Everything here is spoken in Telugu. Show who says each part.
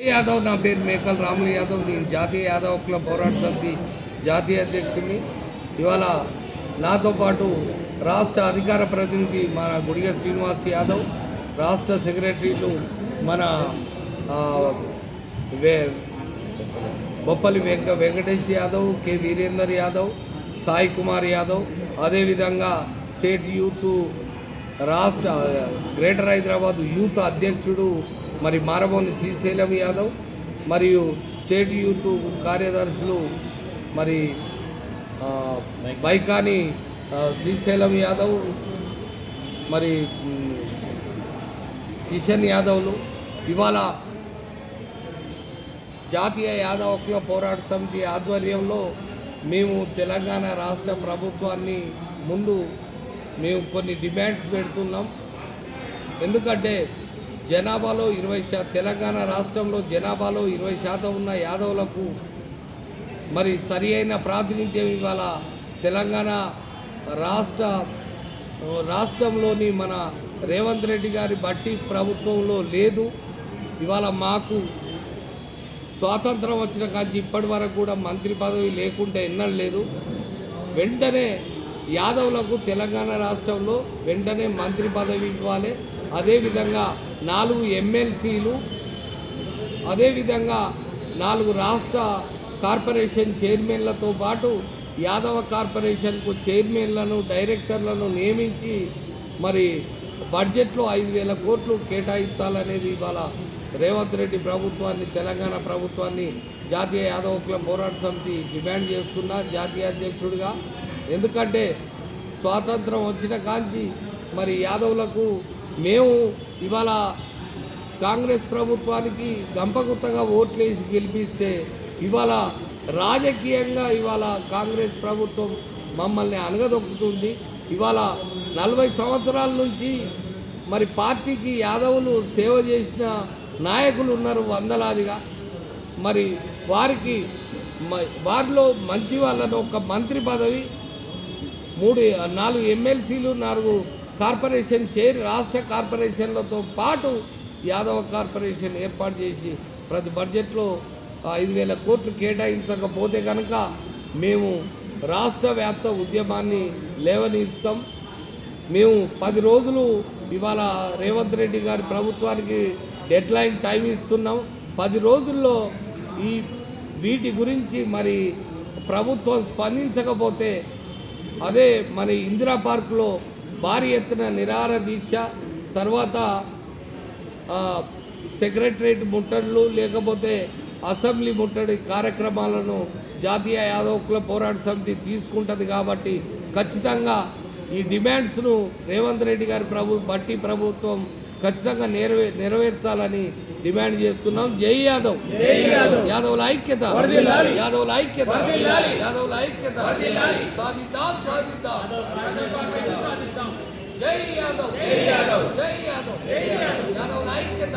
Speaker 1: యాదవ్ నా పేరు మేకల్ రాములు యాదవ్ నేను జాతీయ యాదవ్ క్లబ్ పోరాట సమితి జాతీయ అధ్యక్షుడిని. ఇవాళ నాతో పాటు రాష్ట్ర అధికార ప్రతినిధి మన గుడిగ శ్రీనివాస్ యాదవ్ రాష్ట్ర సెక్రటరీలు మన వే బొప్పలి వెంక వెంకటేష్ యాదవ్ కె. వీరేందర్ యాదవ్ సాయి కుమార్ యాదవ్ అదేవిధంగా స్టేట్ యూత్ రాష్ట్ర గ్రేటర్ హైదరాబాద్ యూత్ అధ్యక్షుడు మరి మారబోని శ్రీశైలం యాదవ్ మరియు స్టేట్ యూత్ కార్యదర్శులు మరి బైకాని శ్రీశైలం యాదవ్ మరి కిషన్ యాదవ్లు. ఇవాళ జాతీయ యాదవ హక్కుల పోరాట సమితి ఆధ్వర్యంలో మేము తెలంగాణ రాష్ట్ర ప్రభుత్వాన్ని ముందు మేము కొన్ని డిమాండ్స్ పెడుతున్నాం. ఎందుకంటే జనాభాలో ఇరవై శా తెలంగాణ రాష్ట్రంలో జనాభాలో ఇరవై శాతం ఉన్న యాదవులకు మరి సరి అయిన ప్రాతినిధ్యం ఇవాళ తెలంగాణ రాష్ట్ర రాష్ట్రంలోని మన రేవంత్ రెడ్డి గారి బట్టి ప్రభుత్వంలో లేదు. ఇవాళ మాకు స్వాతంత్రం వచ్చిన కాంచి ఇప్పటి వరకు కూడా మంత్రి పదవి లేకుంటే ఎన్నడూ లేదు. వెంటనే యాదవులకు తెలంగాణ రాష్ట్రంలో వెంటనే మంత్రి పదవి ఇవ్వాలి. అదేవిధంగా నాలుగు ఎమ్మెల్సీలు అదేవిధంగా నాలుగు రాష్ట్ర కార్పొరేషన్ చైర్మన్లతో పాటు యాదవ కార్పొరేషన్కు చైర్మన్లను డైరెక్టర్లను నియమించి మరి బడ్జెట్లో ఐదు వేల కోట్లు కేటాయించాలనేది ఇవాళ రేవంత్ రెడ్డి ప్రభుత్వాన్ని తెలంగాణ ప్రభుత్వాన్ని జాతీయ యాదవ క్లబ్ పోరాట సమితి డిమాండ్ చేస్తున్నా జాతీయ అధ్యక్షుడిగా. ఎందుకంటే స్వాతంత్రం వచ్చిన కాంచి మరి యాదవులకు మేము ఇవాళ కాంగ్రెస్ ప్రభుత్వానికి గంపగుత్తగా ఓట్లేసి గెలిపిస్తే ఇవాళ రాజకీయంగా ఇవాళ కాంగ్రెస్ ప్రభుత్వం మమ్మల్ని అనగదొక్కుతుంది ఇవాళ నలభై సంవత్సరాల నుంచి మరి పార్టీకి యాదవులు సేవ చేసిన నాయకులు ఉన్నారు వందలాదిగా. మరి వారికి మ- వారిలో మంచి వాళ్ళను ఒక మంత్రి పదవి మూడు నాలుగు ఎమ్మెల్సీలు నాలుగు కార్పొరేషన్ చేరి రాష్ట్ర కార్పొరేషన్లతో పాటు యాదవ కార్పొరేషన్ ఏర్పాటు చేసి ప్రతి బడ్జెట్లో ఐదు వేల కోట్లు కేటాయించకపోతే కనుక మేము రాష్ట్ర వ్యాప్త ఉద్యమాన్ని లేవనీస్తాం. మేము పది రోజులు ఇవాళ రేవంత్ రెడ్డి గారి ప్రభుత్వానికి డెడ్లైన్ టైం ఇస్తున్నాం. పది రోజుల్లో ఈ వీటి గురించి మరి ప్రభుత్వం స్పందించకపోతే అదే మరి ఇందిరా పార్కులో భారీ ఎత్తున నిరాహార దీక్ష తర్వాత సెక్రటరేట్ ముట్టడులు లేకపోతే అసెంబ్లీ ముట్టడి కార్యక్రమాలను జాతీయ యాదవ్ హక్కుల పోరాట సమితి తీసుకుంటుంది కాబట్టి ఖచ్చితంగా ఈ డిమాండ్స్ను రేవంత్ రెడ్డి గారి ప్రభు బట్టి ప్రభుత్వం ఖచ్చితంగా నెరవే నెరవేర్చాలని డిమాండ్ చేస్తున్నాం. జై యాదవ్. యాదవుల ఐక్యత. యాదవుల ఐక్యత. యాదవుల ఐక్యత. సాధిద్దాం సాధిద్దాం. జై యాదవ్. జై యాదవ్. యాదవ్ ఐక్యత.